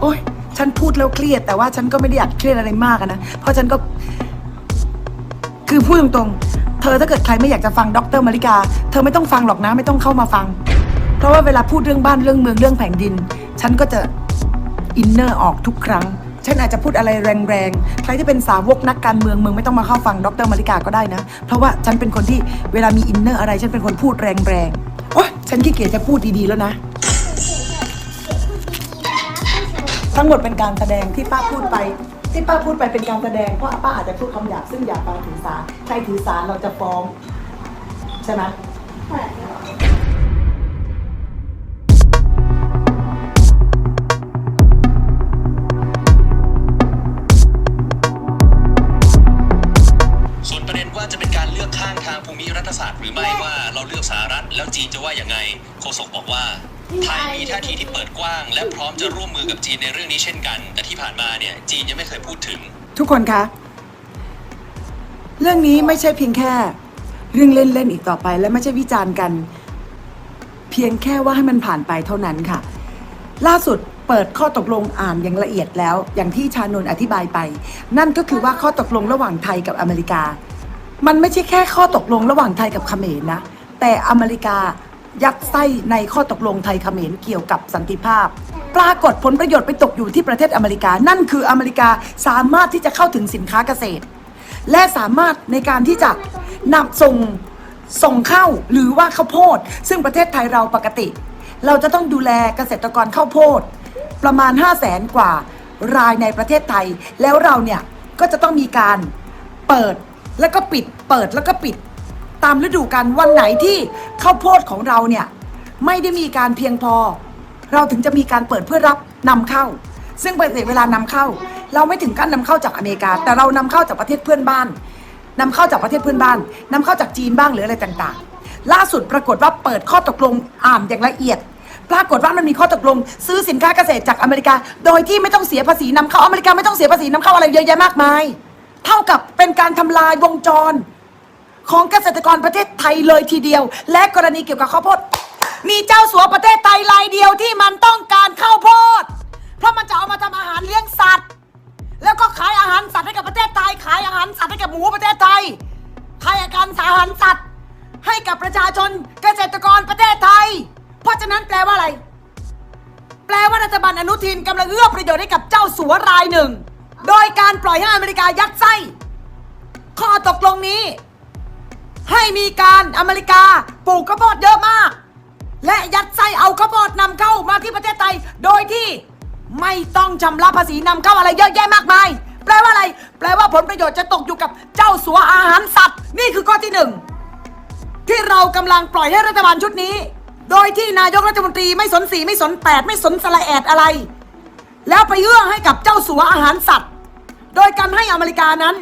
โอ๊ยฉันพูดแล้วเครียด แต่ว่าฉันก็ไม่ได้อยากเครียดอะไรมากนะ เพราะฉันก็ คือพูดตรงๆ เธอถ้าเกิดใครไม่อยากจะฟังดรมาริกา เธอไม่ต้องฟังหรอกนะ ไม่ต้องเข้ามาฟัง เพราะว่าเวลาพูดเรื่องบ้านเรื่องเมืองเรื่องแผ่นดิน ฉันก็จะอินเนอร์ออกทุกครั้งฉันอาจจะพูดอะไรแรงๆ ใครที่เป็นสาวกนักการเมืองเมึงไม่ต้องมาเข้าฟังดรมาริกาก็ได้นะ เพราะว่าฉันเป็นคนที่เวลามีอินเนอร์อะไร ฉันเป็นคนพูดแรงๆ โอ๊ยฉันขี้เกียจจะพูดดีๆแล้วนะ ทั้งหมดเป็นการแสดงที่ป้าพูดไป ที่ป้าพูดไปเป็นการแสดงเพราะป้าอาจจะพูดคำหยาบซึ่งอย่าฟังถือสาใครถือสาเราจะฟ้องใช่ไหมส่วนประเด็นว่าจะเป็นการเลือกข้างทางภูมิรัฐศาสตร์หรือไม่ว่าเราเลือกสหรัฐแล้วจีนจะว่าอย่างไงโฆษกบอกว่า ไทยมีท่าทีที่เปิดกว้าง และพร้อมจะร่วมมือกับจีนในเรื่องนี้เช่นกัน แต่ที่ผ่านมาเนี่ยจีนยังไม่เคยพูดถึง ทุกคนคะ เรื่องนี้ไม่ใช่เพียงแค่ เรื่องเล่นๆอีกต่อไป และไม่ใช่วิจารณ์กัน เพียงแค่ว่าให้มันผ่านไปเท่านั้นค่ะ ล่าสุดเปิดข้อตกลงอ่านอย่างละเอียดแล้ว อย่างที่ชานนอธิบายไป นั่นก็คือว่าข้อตกลงระหว่างไทยกับอเมริกา มันไม่ใช่แค่ข้อตกลงระหว่างไทยกับเขมรนะ แต่อเมริกา ยัดไส้ในข้อตกลงไทยเขมรเกี่ยวกับสันติภาพ ปรากฏผลประโยชน์ไปตกอยู่ที่ประเทศอเมริกา นั่นคืออเมริกาสามารถที่จะเข้าถึงสินค้าเกษตร และสามารถในการที่จะนำส่งส่งเข้าหรือว่าข้าวโพด ซึ่งประเทศไทยเราปกติ เราจะต้องดูแลเกษตรกรข้าวโพด ประมาณ 5 0 0แสนกว่ารายในประเทศไทย แล้วเราเนี่ยก็จะต้องมีการเปิดแล้วก็ปิด เปิดแล้วก็ปิดามฤดูกาลวันไหนที่ข้าวโพดของเราเนี่ยไม่ได้มีการเพียงพอ เราถึงจะมีการเปิดเพื่อรับนำเข้า ซึ่งปกติเวลานำเข้า เราไม่ถึงการนำเข้าจากอเมริกา แต่เรานำเข้าจากประเทศเพื่อนบ้านนำเข้าจากประเทศเพื่อนบ้านนำเข้าจากจีนบ้างหรืออะไรต่างๆ ล่าสุดปรากฏว่าเปิดข้อตกลงอ่านอย่างละเอียด ปรากฏว่ามันมีข้อตกลง ซื้อสินค้าเกษตรจากอเมริกา โดยที่ไม่ต้องเสียภาษีนำเข้าอเมริกาไม่ต้องเสียภาษีนำเข้าอะไรเยอะแยะมากมาย เท่ากับเป็นการทำลายวงจร ของเกษตรกรประเทศไทยเลยทีเดียว และกรณีเกี่ยวกับข้าวโพดมีเจ้าสัวประเทศไทยรายเดียวที่มันต้องการข้าวโพด เพราะมันจะเอามาทำอาหารเลี้ยงสัตว์ แล้วก็ขายอาหารสัตว์ให้กับประเทศไทย ขายอาหารสัตว์ให้กับหมูประเทศไทยขายอาหารอาหารสัตว์ ให้กับประชาชนเกษตรกรประเทศไทย เพราะฉะนั้นแปลว่าอะไร แปลว่ารัฐบาลอนุทินกำลังเอื้อประโยชน์ให้กับเจ้าสัวรายหนึ่ง โดยการปล่อยให้อเมริกายัดไส้ข้อตกลงนี้ ให้มีการอเมริกาปลูกข้าวโพดเยอะมาก และยัดไส้เอาข้าวโพดนำเข้ามาที่ประเทศไทย โดยที่ไม่ต้องชำระภาษีนำเข้าอะไรเยอะแยะมากมาย แปลว่าอะไร แปลว่าผลประโยชน์จะตกอยู่กับเจ้าสัวอาหารสัตว์ นี่คือข้อที่หนึ่งที่เรากำลังปล่อยให้รัฐบาลชุดนี้ โดยที่นายกรัฐมนตรีไม่สนสีไม่สนแปดไม่สนสละแอดอะไร แล้วไปเอื้อให้กับเจ้าสัวอาหารสัตว์ โดยการให้อเมริกานั้น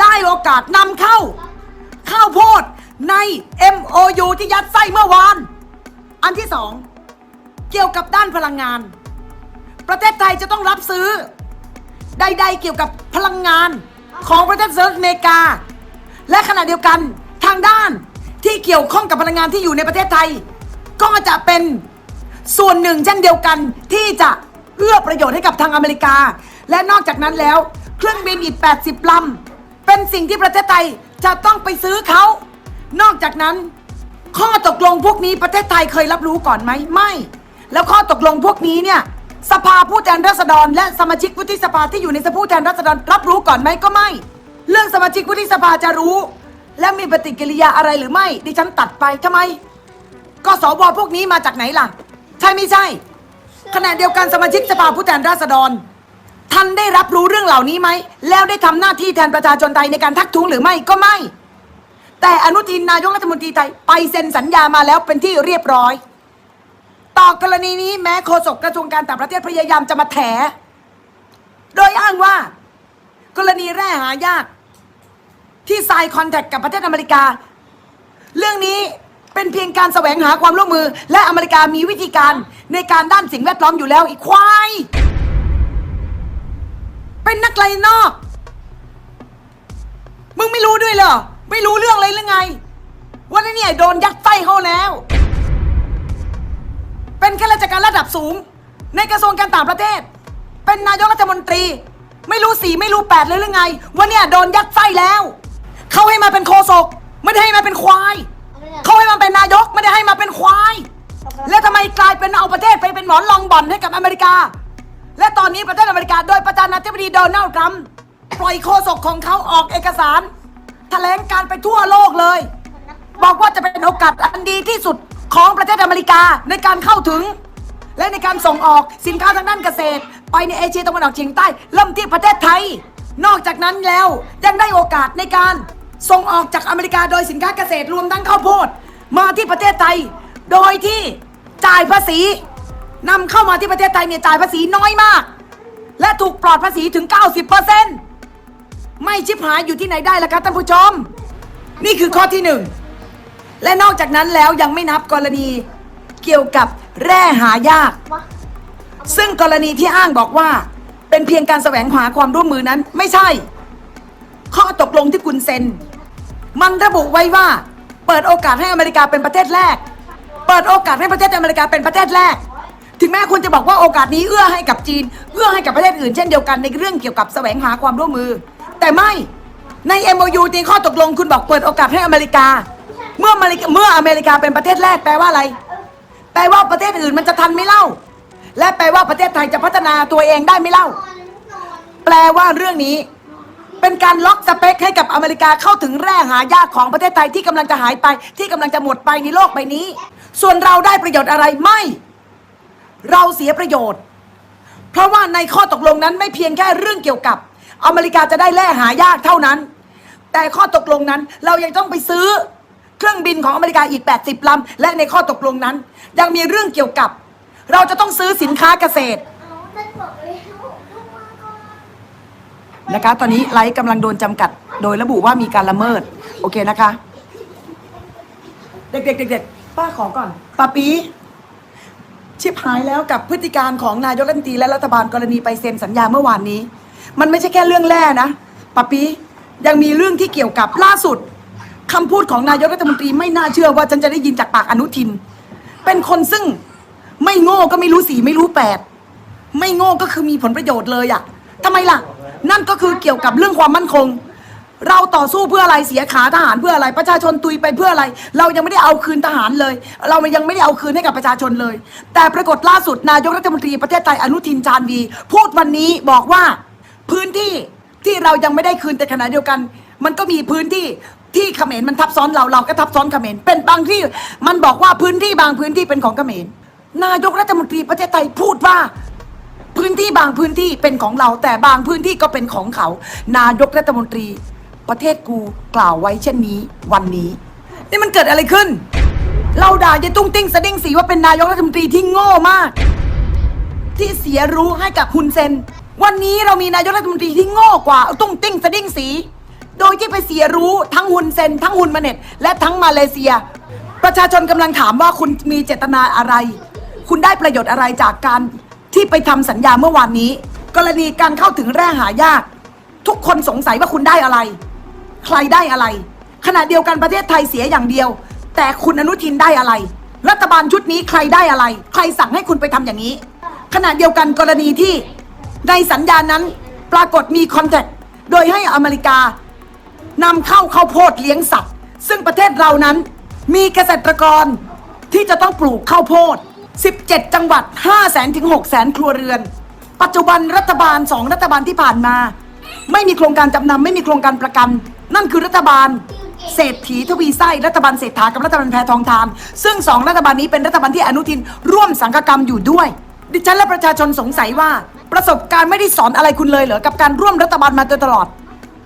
ได้โอกาสนำเข้า ข้าวโพดใน MOU ที่ยัดไส้เมื่อวาน อันที่สองเกี่ยวกับด้านพลังงาน ประเทศไทยจะต้องรับซื้อ ใดๆเกี่ยวกับพลังงานของประเทศสหรัฐอเมริกา และขณะเดียวกันทางด้านที่เกี่ยวข้องกับพลังงานที่อยู่ในประเทศไทย ก็จะเป็นส่วนหนึ่งเช่นเดียวกันที่จะเอื้อประโยชน์ให้กับทางอเมริกา และนอกจากนั้นแล้ว เครื่องบินอีก 80ลำเป็นสิ่งที่ประเทศไทย จะต้องไปซื้อเขา นอกจากนั้น ข้อตกลงพวกนี้ประเทศไทยเคยรับรู้ก่อนไหมไม่ แล้วข้อตกลงพวกนี้เนี่ยสภาผู้แทนราษฎร และสมาชิกวุฒิสภาที่อยู่ในสภาผู้แทนราษฎรรับรู้ก่อนไหมก็ไม่ เรื่องสมาชิกวุฒิสภาจะรู้ และมีปฏิกิริยาอะไรหรือไม่ ดิฉันตัดไปทำไมก็สวพวกนี้มาจากไหนล่ะ ใช่ไม่ใช่ขณะเดียวกันสมาชิกสภาผู้แทนราษฎร ท่านได้รับรู้เรื่องเหล่านี้ไหม แล้วได้ทำหน้าที่แทนประชาชนไทยในการทักท้วงหรือไม่ก็ไม่ แต่อนุทินนายกรัฐมนตรีไทยไปเซ็นสัญญามาแล้วเป็นที่เรียบร้อย ต่อกรณีนี้แม้โฆษกกระทรวงการต่างประเทศพยายามจะมาแถ โดยอ้างว่า กรณีแร่หายาก ที่ไซน์คอนแทคกับประเทศอเมริกา เรื่องนี้เป็นเพียงการแสวงหาความร่วมมือ และอเมริกามีวิธีการในการด้านสิ่งแวดล้อมอยู่แล้วอีกควาย เป็นนักไลนอก มึงไม่รู้ด้วยเหรอ ไม่รู้เรื่องเลยหรือไงว่าเนี่ยโดนยัดไส้เขาแล้ว เป็นข้าราชการระดับสูง ในกระทรวงการต่างประเทศ เป็นนายกรัฐมนตรี ไม่รู้สี่ไม่รู้แปดเลยหรือไงว่าเนี่ยโดนยัดไส้แล้ว เขาให้มาเป็นโคศก ไม่ได้ให้มาเป็นควาย เขาให้มาเป็นนายกไม่ได้ให้มาเป็นควาย แล้วทำไมกลายเป็นเอาประเทศไปเป็นหมอนรองบ่อนให้กับอเมริกา และตอนนี้ประเทศอเมริกาโดยประธานาธิบดีโดนัลด์ทรัมป์ปล่อยโฆษกของเขาออกเอกสาร แถลงการไปทั่วโลกเลย บอกว่าจะเป็นโอกาสอันดีที่สุดของประเทศอเมริกาในการเข้าถึง และในการส่งออกสินค้าทางด้านเกษตร ไปในเอเชียตะวันออกเฉียงใต้เริ่มที่ประเทศไทย นอกจากนั้นแล้วยังได้โอกาสในการส่งออกจากอเมริกาโดยสินค้าเกษตรรวมทั้งข้าวโพด มาที่ประเทศไทย โดยที่จ่ายภาษี นำเข้ามาที่ประเทศไทยเนี่ยจ่ายภาษีน้อยมาก และถูกปลอดภาษีถึง 90%ไม่ชิบหายอยู่ที่ไหนได้ล่ะครับท่านผู้ชม นี่คือข้อที่หนึ่งและนอกจากนั้นแล้วยังไม่นับกรณีเกี่ยวกับแร่หายาก ซึ่งกรณีที่อ้างบอกว่า เป็นเพียงการแสวงหาความร่วมมือนั้นไม่ใช่ ข้อตกลงที่คุณเซ็น มันระบุไว้ว่า เปิดโอกาสให้อเมริกาเป็นประเทศแรก เปิดโอกาสให้ประเทศอเมริกาเป็นประเทศแรก ถึงแม้คุณจะบอกว่าโอกาสนี้เอื้อให้กับจีน เอื้อให้กับประเทศอื่นเช่นเดียวกันในเรื่องเกี่ยวกับแสวงหาความร่วมมือ แต่ไม่ใน MOU ในข้อตกลงคุณบอกเปิดโอกาสให้อเมริกา เมื่ออเมริกาเมื่ออเมริกาเป็นประเทศแรกแปลว่าอะไร แปลว่าประเทศอื่นมันจะทันไม่เล่า และแปลว่าประเทศไทยจะพัฒนาตัวเองได้ไม่เล่า แปลว่าเรื่องนี้ เป็นการล็อกสเปคให้กับอเมริกาเข้าถึงแร่หายากของประเทศไทยที่กำลังจะหายไป ที่กำลังจะหมดไปในโลกใบนี้ ส่วนเราได้ประโยชน์อะไรไม่ เราเสียประโยชน์ เพราะว่าในข้อตกลงนั้นไม่เพียงแค่เรื่องเกี่ยวกับ อเมริกาจะได้แร่หายากเท่านั้น แต่ข้อตกลงนั้นเรายังต้องไปซื้อเครื่องบินของอเมริกาอีก 80ลำและในข้อตกลงนั้น ยังมีเรื่องเกี่ยวกับ เราจะต้องซื้อสินค้าเกษตรนะคะ ตอนนี้ไลฟ์กำลังโดนจำกัด โดยระบุว่ามีการละเมิด โอเคนะคะ เด็กๆเด็กๆป้าขอก่อนป้าปี ชิบหายแล้วกับพฤติการของนายกรัฐมนตรีและรัฐบาลกรณีไปเซ็นสัญญาเมื่อวานนี้ มันไม่ใช่แค่เรื่องแร่นะป้าปียังมีเรื่องที่เกี่ยวกับล่าสุดคำพูดของนายกรัฐมนตรีไม่น่าเชื่อว่าฉันจะได้ยินจากปากอนุทิน เป็นคนซึ่งไม่โง่ก็ไม่รู้สีไม่รู้แปดไม่โง่ก็คือมีผลประโยชน์เลยอะทำไมล่ะ นั่นก็คือเกี่ยวกับเรื่องความมั่นคง เราต่อสู้เพื่ออะไรเสียขาทหารเพื่ออะไร ประชาชนตุยไปเพื่ออะไร เรายังไม่ได้เอาคืนทหารเลย เรายังไม่ได้เอาคืนให้กับประชาชนเลย แต่ปรากฏล่าสุดนายกรัฐมนตรีประเทศไทยอนุทินชาญวี พูดวันนี้บอกว่าพื้นที่ที่เรายังไม่ได้คืนแต่ขณะเดียวกัน มันก็มีพื้นที่ที่เขมรมันทับซ้อนเราเราก็ทับซ้อนเขมรเป็นบางที่มันบอกว่าพื้นที่บางพื้นที่เป็นของเขมรนายกรัฐมนตรีประเทศไทยพูดว่าพื้นที่บางพื้นที่เป็นของเรา แต่บางพื้นที่ก็เป็นของเขา นายกรัฐมนตรี ประเทศกูกล่าวไว้เช่นนี้วันนี้ นี่มันเกิดอะไรขึ้น เราด่ายายตุ้งติ้งสะดิ้งสีว่าเป็นนายกรัฐมนตรีที่โง่มาก ที่เสียรู้ให้กับคุณเซน วันนี้เรามีนายกรัฐมนตรีที่โง่กว่าตุ้งติ้งสะดิ้งสี โดยที่ไปเสียรู้ทั้งฮุนเซน ทั้งฮุนมาเน็ตและทั้งมาเลเซีย ประชาชนกำลังถามว่าคุณมีเจตนาอะไร คุณได้ประโยชน์อะไรจากการที่ไปทำสัญญาเมื่อวานนี้ กรณีการเข้าถึงแร่หายาก ทุกคนสงสัยว่าคุณได้อะไร ใครได้อะไร ขณะเดียวกันประเทศไทยเสียอย่างเดียว แต่คุณอนุทินได้อะไร รัฐบาลชุดนี้ใครได้อะไร ใครสั่งให้คุณไปทำอย่างนี้ ขณะเดียวกันกรณีที่ในสัญญานั้นปรากฏมีคอนแทคโดยให้อเมริกานำเข้าข้าวโพดเลี้ยงสัตว์ ซึ่งประเทศเรานั้นมีเกษตรกรที่จะต้องปลูกข้าวโพด 17 จังหวัด 5 0 0แสนถึง6แสนครัวเรือน ปัจจุบันรัฐบาลสองรัฐบาลที่ผ่านมา ไม่มีโครงการจำนำไม่มีโครงการประกัน นั่นคือรัฐบาลเศรษฐีทวีไส้รัฐบาลเศรษฐากับรัฐบาลแพทองทาน ซึ่งสองรัฐบาลนี้เป็นรัฐบาลที่อนุทินร่วมสังกกรรมอยู่ด้วย ดิฉันและประชาชนสงสัยว่า ประสบการณ์ไม่ได้สอนอะไรคุณเลยเหรอกับการร่วมรัฐบาลมาโดยตลอด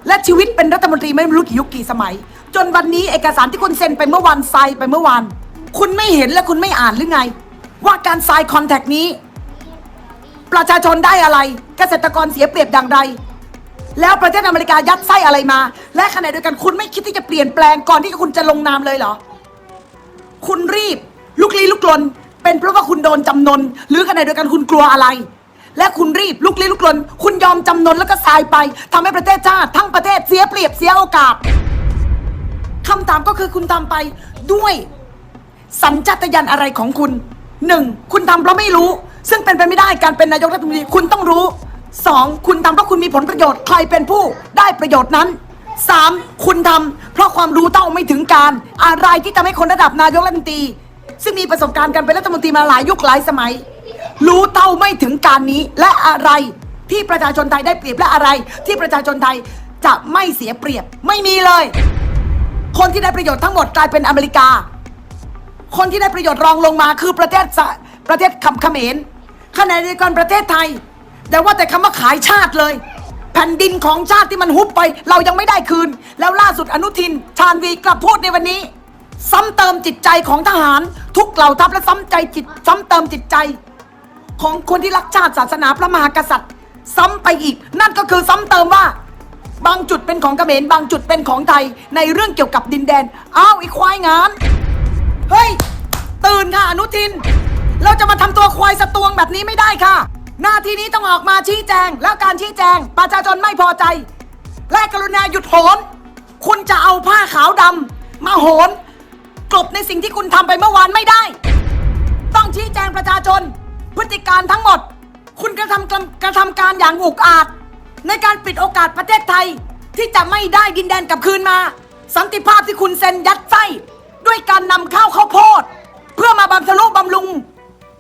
และชีวิตเป็นรัฐมนตรีไม่รู้กี่ยุคกี่สมัย จนวันนี้เอกสารที่คุณเซ็นไปเมื่อวานไซน์ไปเมื่อวานคุณไม่เห็นและคุณไม่อ่านหรือไง ว่าการไซน์คอนแทคนี้ ประชาชนได้อะไร เกษตรกรเสียเปรียบอย่างไร แล้วประเทศอเมริกายัดไส้อะไรมา และขณะเดียวกันคุณไม่คิดที่จะเปลี่ยนแปลงก่อนที่คุณจะลงนามเลยเหรอ คุณรีบ ลุกลี้ลุกลน เป็นเพราะว่าคุณโดนจำนน หรือขณะเดียวกันคุณกลัวอะไร และคุณรีบลุกลี้ลุกลน คุณยอมจำนนแล้วก็ทรายไปทำให้ประเทศชาติทั้งประเทศเสียเปรียบเสียโอกาสคำถามก็คือคุณทำไปด้วยสัญชาตญาณอะไรของคุณหนึ่งคุณทำเพราะไม่รู้ ซึ่งเป็นไปไม่ได้การเป็นนายกรัฐมนตรีคุณต้องรู้ สองคุณทำเพราะคุณมีผลประโยชน์ใครเป็นผู้ได้ประโยชน์นั้นสามคุณทำเพราะความรู้เท่าไม่ถึงการ อะไรที่ทำให้คนระดับนายกรัฐมนตรี ซึ่งมีประสบการณ์การเป็นรัฐมนตรีมาหลายยุคหลายสมัย รู้เท่าไม่ถึงการนี้ และอะไรที่ประชาชนไทยได้เปรียบและอะไร ที่ประชาชนไทยจะไม่เสียเปรียบไม่มีเลย คนที่ได้ประโยชน์ทั้งหมดกลายเป็นอเมริกา คนที่ได้ประโยชน์รองลงมาคือประเทศสะประเทศคำเขมรขณะเดียวกันประเทศไทย แต่ว่าแต่คำว่าขายชาติเลย แผ่นดินของชาติที่มันฮุบไป เรายังไม่ได้คืน แล้วล่าสุดอนุทิน ชาญวีกลับพูดในวันนี้ ซ้ำเติมจิตใจของทหาร ทุกเหล่าทัพและซ้ำใจจิต ซ้ำเติมจิตใจ ของคนที่รักชาติศาสนาพระมหากษัตริย์ ซ้ำไปอีก นั่นก็คือซ้ำเติมว่า บางจุดเป็นของเขมรบางจุดเป็นของไทย ในเรื่องเกี่ยวกับดินแดนอ้าวอ้ควายงานเฮ้ยตื่นค่ะอนุทิน เราจะมาทำตัวควายสตวงแบบนี้ไม่ได้ค่ะ หน้าที่นี้ต้องออกมาชี้แจง แล้วการชี้แจง ประชาชนไม่พอใจ และกรุณาหยุดโหน คุณจะเอาผ้าขาวดำมาโหนกลบในสิ่งที่คุณทำไปเมื่อวานไม่ได้ ต้องชี้แจงประชาชน พฤติการทั้งหมด คุณกระทำกำกระทำการอย่างอุกอาจ ในการปิดโอกาสประเทศไทย ที่จะไม่ได้ดินแดนกลับคืนมา สันติภาพที่คุณเซ็นยัดไส้ด้วยการนำข้าวข้าวโพด เพื่อมาบำรุงบำรุง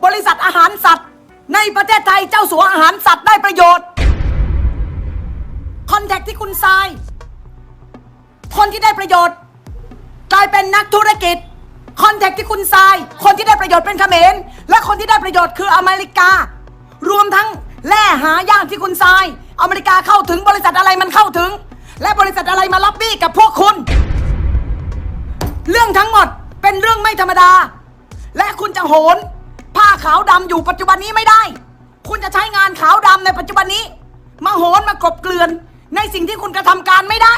บริษัทอาหารสัตว์ ในประเทศไทยเจ้าสัวอาหารสัตว์ได้ประโยชน์ คอนแทคที่คุณทราย คนที่ได้ประโยชน์ กลายเป็นนักธุรกิจ คอนแทคที่คุณทราย คนที่ได้ประโยชน์เป็นเขมร และคนที่ได้ประโยชน์คืออเมริกา รวมทั้งแร่หายากที่คุณทราย อเมริกาเข้าถึงบริษัทอะไรมันเข้าถึง และบริษัทอะไรมารับบี้กับพวกคุณ เรื่องทั้งหมดเป็นเรื่องไม่ธรรมดา และคุณจะโหน ผ้าขาวดำอยู่ปัจจุบันนี้ไม่ได้ คุณจะใช้งานขาวดำในปัจจุบันนี้มาโหนมากบเกลื่อน ในสิ่งที่คุณกระทำการไม่ได้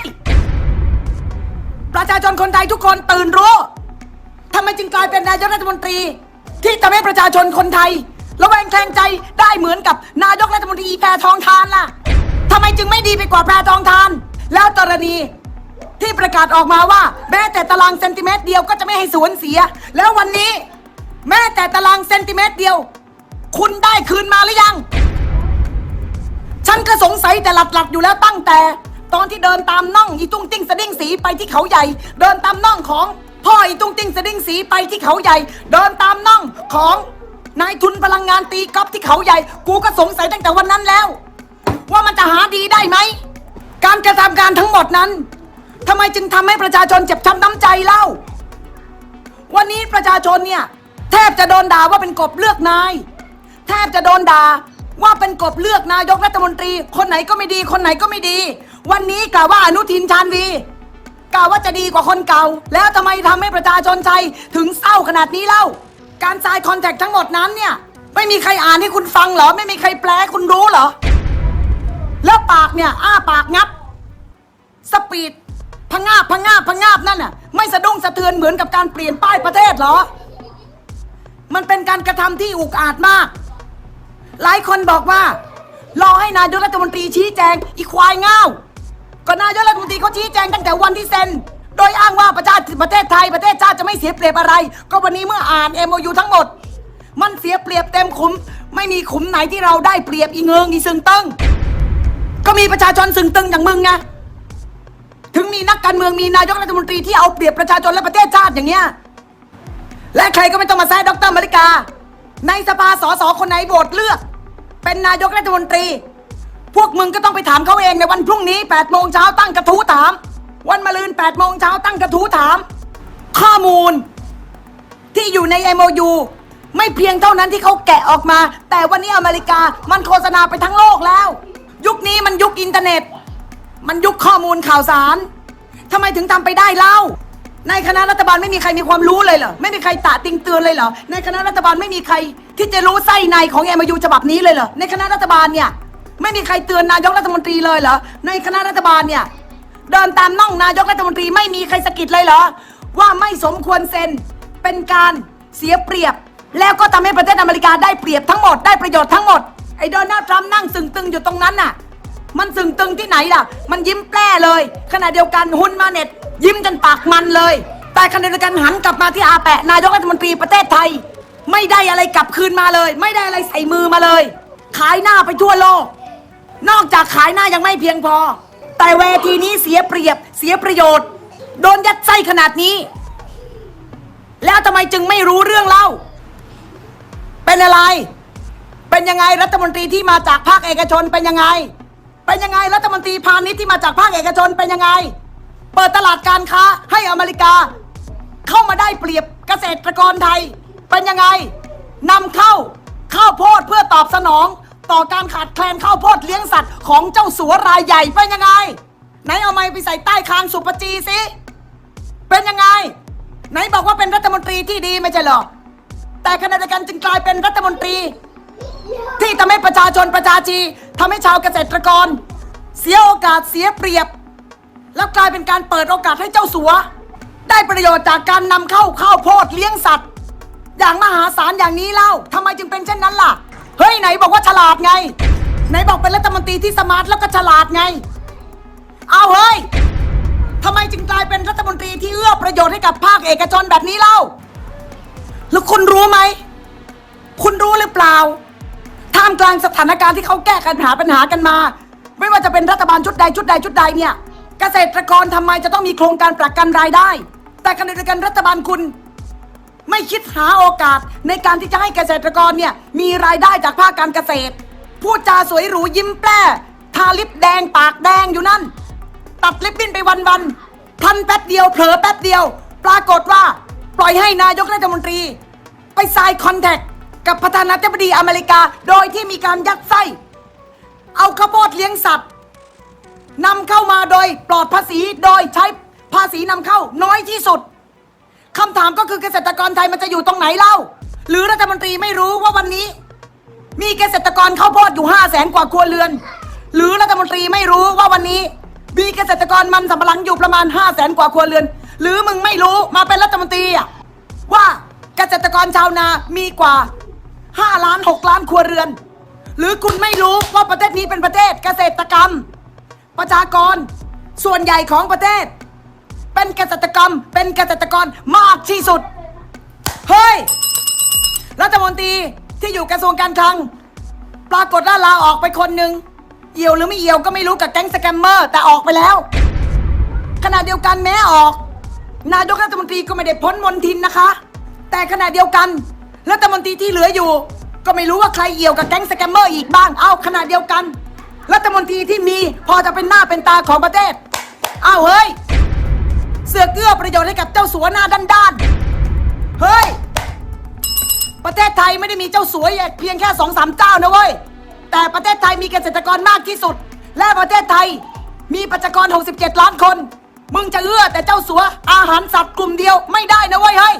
ประชาชนคนไทยทุกคนตื่นรู้ทำไมจึงกลายเป็นนายกรัฐมนตรี ที่ทำให้ประชาชนคนไทยระแวงแคลงใจได้เหมือนกับนายกรัฐมนตรีแพทองทานล่ะทำไมจึงไม่ดีไปกว่าแพทองทาน แล้วกรณีที่ประกาศออกมาว่าแม้แต่ตารางเซนติเมตรเดียวก็จะไม่ให้สวนเสีย แล้ววันนี้ แม้แต่ตารางเซนติเมตรเดียว คุณได้คืนมาหรือยัง ฉันก็สงสัยแต่หลัดๆอยู่แล้วตั้งแต่ ตอนที่เดินตามน่องอีตุ้งติ้งสะดิ้งสีไปที่เขาใหญ่ เดินตามน่องของพ่ออีตุ้งติ้งสะดิ้งสีไปที่เขาใหญ่ เดินตามน่องของนายทุนพลังงานตีกอล์ฟที่เขาใหญ่ กูก็สงสัยตั้งแต่วันนั้นแล้ว ว่ามันจะหาดีได้ไหม การกระทำการทั้งหมดนั้นทำไมจึงทำให้ประชาชนเจ็บช้ำน้ำใจเล่า วันนี้ประชาชนเนี่ย แทบจะโดนด่าว่าเป็นกบเลือกนาย แทบจะโดนด่าว่าเป็นกบเลือกนายกรัฐมนตรี คนไหนก็ไม่ดี คนไหนก็ไม่ดี วันนี้กล่าวว่าอนุทินชาญวีกล่าวว่าจะดีกว่าคนเก่า แล้วทำไมทำให้ประชาชนไทยถึงเศร้าขนาดนี้เล่า การสายคอนแทคทั้งหมดนั้นเนี่ย ไม่มีใครอ่านให้คุณฟังเหรอ ไม่มีใครแปลคุณรู้เหรอ แล้วปากเนี่ย อ้าปากงับ สปีดพะงาบพะงาบพะงาบนั่นน่ะ ไม่สะดุ้งสะเทือนเหมือนกับการเปลี่ยนป้ายประเทศเหรอ มันเป็นการกระทำที่อุกอาจมาก หลายคนบอกว่า รอให้นายกรัฐมนตรีชี้แจง อีควายเง่าก็นายกรัฐมนตรีเขาชี้แจงตั้งแต่วันที่เซ็น โดยอ้างว่าประชาประเทศไทยประเทศชาติจะไม่เสียเปรียบอะไร ก็วันนี้เมื่ออ่าน MOU ทั้งหมด มันเสียเปรียบเต็มขุม ไม่มีขุมไหนที่เราได้เปรียบอีเงิงอีซึงตึงก็มีประชาชนซึงตึงอย่างมึงไงถึงมีนักการเมืองมีนายกรัฐมนตรีที่เอาเปรียบประชาชนและประเทศชาติอย่างเงี้ย และใครก็ไม่ต้องมาแซ่ดรมาริกา ในสภาสสคนไหนโหวตเลือก เป็นนายกรัฐมนตรี พวกมึงก็ต้องไปถามเขาเองในวันพรุ่งนี้8โมงเช้าตั้งกระทู้ถาม วันมะรืน8โมงเช้าตั้งกระทู้ถาม ข้อมูล ที่อยู่ใน MOU ไม่เพียงเท่านั้นที่เขาแกะออกมา แต่วันนี้อเมริกามันโฆษณาไปทั้งโลกแล้ว ยุคนี้มันยุคอินเทอร์เน็ต มันยุคข้อมูลข่าวสารทำไมถึงทำไปได้เล่า ในคณะรัฐบาลไม่มีใครมีความรู้เลยเหรอ ไม่มีใครตะติงเตือนเลยเหรอ ในคณะรัฐบาลไม่มีใคร ที่จะรู้ไส้ในของ MOU ฉบับนี้เลยเหรอ ในคณะรัฐบาลเนี่ยไม่มีใครเตือนนายกรัฐมนตรีเลยเหรอ ในคณะรัฐบาลเนี่ยเดินตามน่องนายกรัฐมนตรีไม่มีใครสะกิดเลยเหรอ ว่าไม่สมควรเซ็นเป็นการเสียเปรียบ แล้วก็ทำให้ประเทศอเมริกาได้เปรียบทั้งหมดได้ประโยชน์ทั้งหมดไอ้โดนัลด์ทรัมป์นั่งสึงตึงอยู่ตรงนั้นน่ะ มันสึงตึงที่ไหนล่ะ มันยิ้มแปร่เลย ขณะเดียวกันฮุนมาเน็ต ยิ้มจนปากมันเลย แต่ขณะเดียวกันหันกลับมาที่อาแปะนายกรัฐมนตรีประเทศไทย ไม่ได้อะไรกลับคืนมาเลย ไม่ได้อะไรใส่มือมาเลย ขายหน้าไปทั่วโลก นอกจากขายหน้ายังไม่เพียงพอ แต่เวทีนี้เสียเปรียบเสียประโยชน์ โดนยัดไส้ขนาดนี้ แล้วทำไมจึงไม่รู้เรื่องเล่า เป็นอะไร เป็นยังไงรัฐมนตรีที่มาจากภาคเอกชนเป็นยังไง เป็นยังไงรัฐมนตรีพาณิชย์ที่มาจากภาคเอกชนเป็นยังไง เปิดตลาดการค้าให้อเมริกา เข้ามาได้เปรียบเกษตรกรไทย เป็นยังไงนำเข้าข้าวโพดเพื่อตอบสนอง ต่อการขาดแคลนข้าวโพดเลี้ยงสัตว์ของเจ้าสัวรายใหญ่เป็นยังไง ไหนเอาไม้ไปใส่ใต้คางสุปจีสิเป็นยังไง ไหนบอกว่าเป็นรัฐมนตรีที่ดีไม่ใช่หรอแต่ขณะเดียวกันจึงกลายเป็นรัฐมนตรี ที่ทำให้ประชาชนประชาชีทำให้ชาวเกษตรกร เสียโอกาสเสียเปรียบ แล้วกลายเป็นการเปิดโอกาสให้เจ้าสัว ได้ประโยชน์จากการนำเข้าข้าวโพดเลี้ยงสัตว์ อย่างมหาศาลอย่างนี้เล่าทำไมจึงเป็นเช่นนั้นล่ะ เฮ้ยไหนบอกว่าฉลาดไง ไหนบอกเป็นรัฐมนตรีที่สมาร์ทแล้วก็ฉลาดไง เอาเฮ้ยทำไมจึงกลายเป็นรัฐมนตรีที่เอื้อประโยชน์ให้กับภาคเอกชนแบบนี้เล่า แล้วคุณรู้ไหม คุณรู้หรือเปล่า ท่ามกลางสถานการณ์ที่เขาแก้ปัญหาปัญหากันมา ไม่ว่าจะเป็นรัฐบาลชุดใดชุดใดชุดใดเนี่ย กษตรกรทำไมจะต้องมีโครงการประกันรายได้ แต่ขณะเดียวกันรัฐบาลคุณ ไม่คิดหาโอกาสในการที่จะให้เกษตรกรเนี่ยมีรายได้จากภาคการเกษตร พูดจาสวยหรูยิ้มแปร่ทาลิปแดงปากแดงอยู่นั่น ตัดลิปบิ้นไปวันๆพันแป๊บเดียวเผลอแป๊บเดียว ปรากฏว่าปล่อยให้นายกรัฐมนตรี ไปไซน์คอนแทคกับประธานาธิบดีอเมริกา โดยที่มีการยัดไส้ เอาข้าวโพดเลี้ยงสัตว์ นำเข้ามาโดยปลอดภาษีโดยใช้ภาษีนำเข้าน้อยที่สุดคำถามก็คือเกษตรกรไทยมันจะอยู่ตรงไหนเล่า หรือรัฐมนตรีไม่รู้ว่าวันนี้ มีเกษตรกรข้าวโพดอยู่ห้าแสนกว่าครัวเรือน หรือรัฐมนตรีไม่รู้ว่าวันนี้ มีเกษตรกรมันสำปะหลังอยู่ประมาณห้าแสนกว่าครัวเรือน หรือมึงไม่รู้มาเป็นรัฐมนตรีอะว่าเกษตรกรชาวนามีกว่าห้าล้านหกล้านครัวเรือน หรือคุณไม่รู้ว่าประเทศนี้เป็นประเทศเกษตรกรรม ประชากร ส่วนใหญ่ของประเทศ เป็นเกษตรกรรมเป็นเกษตรกรมากที่สุด เฮ้ย รัฐมนตรีที่อยู่กระทรวงการคลัง ปรากฏว่าลาออกไปคนหนึ่งเอี่ยวหรือไม่เอี่ยวก็ไม่รู้กับแก๊งสแกมเมอร์แต่ออกไปแล้ว ขณะเดียวกันแม้ออก นายกรัฐมนตรีก็ไม่ได้พ้นมนทินนะคะ แต่ขณะเดียวกันรัฐมนตรีที่เหลืออยู่ ก็ไม่รู้ว่าใครเอี่ยวกับแก๊งสแกมเมอร์อีกบ้าง เอาขณะเดียวกัน รัฐมนตรีที่มีพอจะเป็นหน้าเป็นตาของประเทศเอาเฮ้ย เสือกเกื้อประโยชน์ให้กับเจ้าสัวหน้าด้านๆ เฮ้ย ประเทศไทยไม่ได้มีเจ้าสัวเพียงแค่สองสามเจ้านะเว้ย แต่ประเทศไทยมีเกษตรกรมากที่สุด และประเทศไทยมีประชากร 67 ล้านคน มึงจะเอื้อแต่เจ้าสัวอาหารสัตว์กลุ่มเดียวไม่ได้นะเว้ยเฮ้ย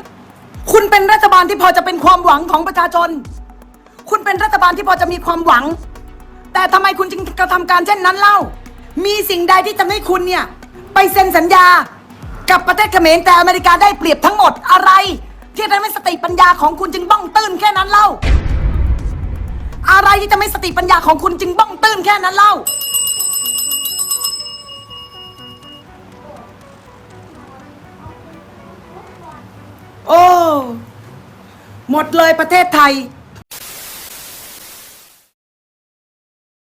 คุณเป็นรัฐบาลที่พอจะเป็นความหวังของประชาชน คุณเป็นรัฐบาลที่พอจะมีความหวัง แต่ทำไมคุณจึงกระทำการเช่นนั้นเล่า มีสิ่งใดที่จะให้คุณเนี่ย ไปเซ็นสัญญา กับประเทศเขมรแต่อเมริกาได้เปรียบทั้งหมดอะไร ที่ทำให้สติปัญญาของคุณจึงบ้องตื้นแค่นั้นเล่า อะไรที่ทำให้สติปัญญาของคุณจึงบ้องตื้นแค่นั้นเล่า โอ้ หมดเลยประเทศไทย